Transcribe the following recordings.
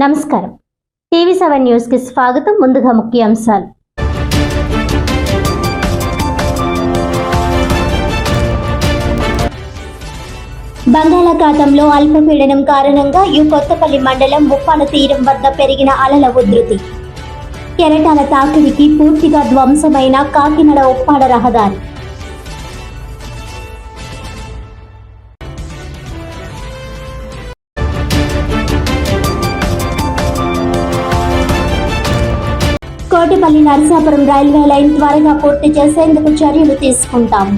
నమస్కారం. TV seven న్యూస్కి స్వాగతం. ముందుగా ముఖ్యాంశాలు బంగాళాఖాతంలో అల్పపీడనం కారణంగా యు కొత్తపల్లి మండలం ఉప్పాల తీరం వద్ద పెరిగిన అలల ఉధృతి. కెరటాల తాకిడికి పూర్తిగా ధ్వంసమైన కాకినాడ ఉప్పాడ రహదారి. కోటిపల్లి నరసాపురం రైల్వే లైన్ త్వరగా పూర్తి చేసేందుకు చర్యలు తీసుకుంటాం.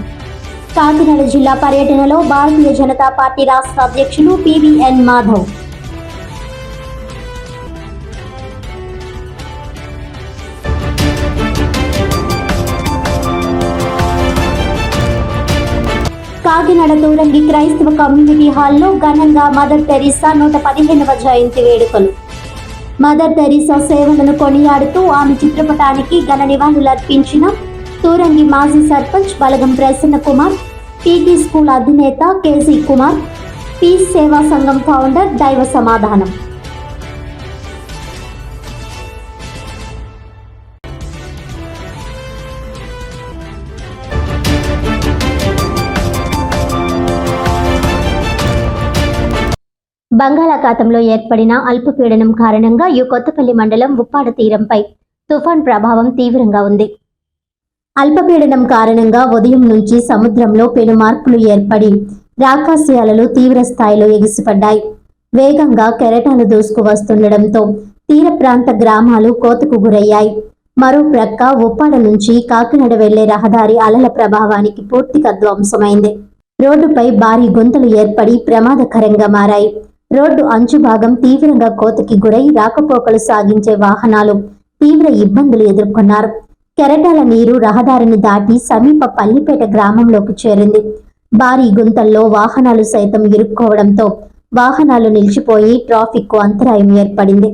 కాకినాడ జిల్లా పర్యటనలో భారతీయ జనతా పార్టీ రాష్ట్ర అధ్యక్షులు పివిఎన్ మాధవ్. కాకినాడ తూరంగి క్రైస్తవ కమ్యూనిటీ హాల్లో ఘనంగా మదర్ టెరిసా నూట పదిహేనవ జయంతి వేడుకలు. మదర్ తెరీసా సేవలను కొనియాడుతూ ఆమె చిత్రపటానికి ఘన నివాళులర్పించిన తూరంగి మాజీ సర్పంచ్ బలగం ప్రసన్న కుమార్ పీటీ స్కూల్ అధినేత KC Kumar peace Seva Sangham founder దైవ సమాధానం. బంగాళాఖాతంలో ఏర్పడిన అల్పపీడనం కారణంగా ఈ కొత్తపల్లి మండలం ఉప్పాడ తీరంపై తుఫాన్ ప్రభావం తీవ్రంగా ఉంది. అల్పపీడనం కారణంగా ఉదయం నుంచి సముద్రంలో పెను మార్పులు ఏర్పడి రాకాశయాలలో తీవ్ర స్థాయిలో ఎగిసిపడ్డాయి. వేగంగా కెరటాలు దూసుకు వస్తుండటంతో తీర ప్రాంత గ్రామాలు కోతకు గురయ్యాయి. మరో ప్రక్క ఉప్పాడ నుంచి కాకినాడ వెళ్ళే రహదారి అలల ప్రభావానికి పూర్తిగా ధ్వంసమైంది. రోడ్డుపై భారీ గుంతలు ఏర్పడి ప్రమాదకరంగా మారాయి. రోడ్డు అంచు భాగం తీవ్రంగా కోతకి గురై రాకపోకలు సాగించే వాహనాలు తీవ్ర ఇబ్బందులు ఎదుర్కొన్నారు. కెరటాల నీరు రహదారిని దాటి సమీప పల్లిపేట గ్రామంలోకి చేరింది. భారీ గుంతల్లో వాహనాలు సైతం ఇరుక్కోవడంతో వాహనాలు నిలిచిపోయి ట్రాఫిక్కు అంతరాయం ఏర్పడింది.